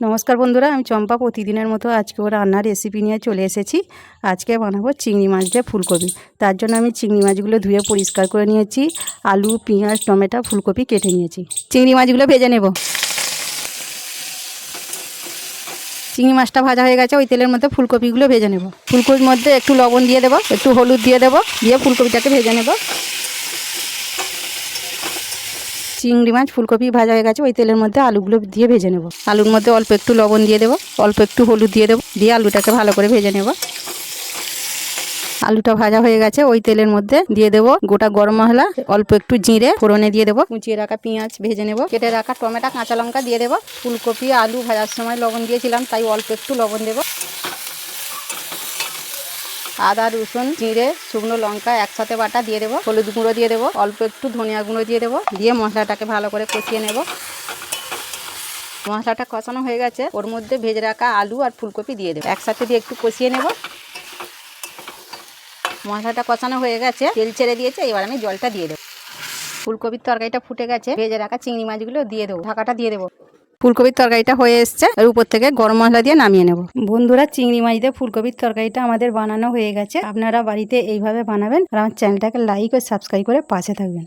নমস্কার বন্ধুরা, আমি চম্পা প্রতিদিনের মতো আজকে ও রান্নার রেসিপি নিয়ে চলে এসেছি। আজকে বানাবো চিংড়ি মাছ দিয়ে ফুলকপি। তার জন্য আমি চিংড়ি মাছগুলো ধুয়ে পরিষ্কার করে নিয়েছি, আলু, পেঁয়াজ, টমেটো, ফুলকপি কেটে নিয়েছি। চিংড়ি মাছগুলো ভেজে নেব। চিংড়ি মাছটা ভাজা হয়ে গেছে, ওই তেলের মধ্যে ফুলকপিগুলো ভেজে নেব। ফুলকপির মধ্যে একটু লবণ দিয়ে দেবো, একটু হলুদ দিয়ে দেবো, দিয়ে ফুলকপিটাকে ভেজে নেব। চিংড়ি মাছ, ফুলকপি ভাজা হয়ে গেছে, ওই তেলের মধ্যে আলুগুলো দিয়ে ভেজে নেব। আলুর মধ্যে অল্প একটু লবণ দিয়ে দেবো, অল্প একটু হলুদ দিয়ে দেবো, দিয়ে আলুটাকে ভালো করে ভেজে নেব। আলুটা ভাজা হয়ে গেছে, ওই তেলের মধ্যে দিয়ে দেবো গোটা গরম মশলা, অল্প একটু জিরে, ফোড়নে দিয়ে দেবো, কুচিয়ে রাখা পেঁয়াজ ভেজে নেব, কেটে রাখা টমেটো, কাঁচা লঙ্কা দিয়ে দেবো, ফুলকপি, আলু ভাজার সময় লবণ দিয়েছিলাম, তাই অল্প একটু লবণ দেবো। আদা, রসুন, জিরে, শুকনো লঙ্কা একসাথে বাটা দিয়ে দেবো। হলুদ গুঁড়ো দিয়ে দেবো। অল্প একটু ধনিয়া গুঁড়ো দিয়ে দেবো। দিয়ে মশলাটাকে ভালো করে কষিয়ে নেব। মশলাটা কষানো হয়ে গেছে। ওর মধ্যে ভেজে রাখা আলু আর ফুলকপি দিয়ে দেবো। একসাথে দিয়ে একটু কষিয়ে নেব। মশলাটা কষানো হয়ে গেছে। তেল ছেড়ে দিয়েছে। এবার আমি জলটা দিয়ে দেবো। ফুলকপির তরকারিটা ফুটে গেছে। ভেজে রাখা চিংড়ি মাছগুলো দিয়ে দেবো। ঢাকাটা দিয়ে দেবো। ফুলকপির তরকারিটা হয়ে এসছে, এর উপর থেকে গরম মশলা দিয়ে নামিয়ে নেব। বন্ধুরা, চিংড়ি মাছ দিয়ে ফুলকপির তরকারিটা আমাদের বানানো হয়ে গেছে। আপনারা বাড়িতে এইভাবে বানাবেন। আর আমার চ্যানেলটাকে লাইক ও সাবস্ক্রাইব করে পাশে থাকবেন।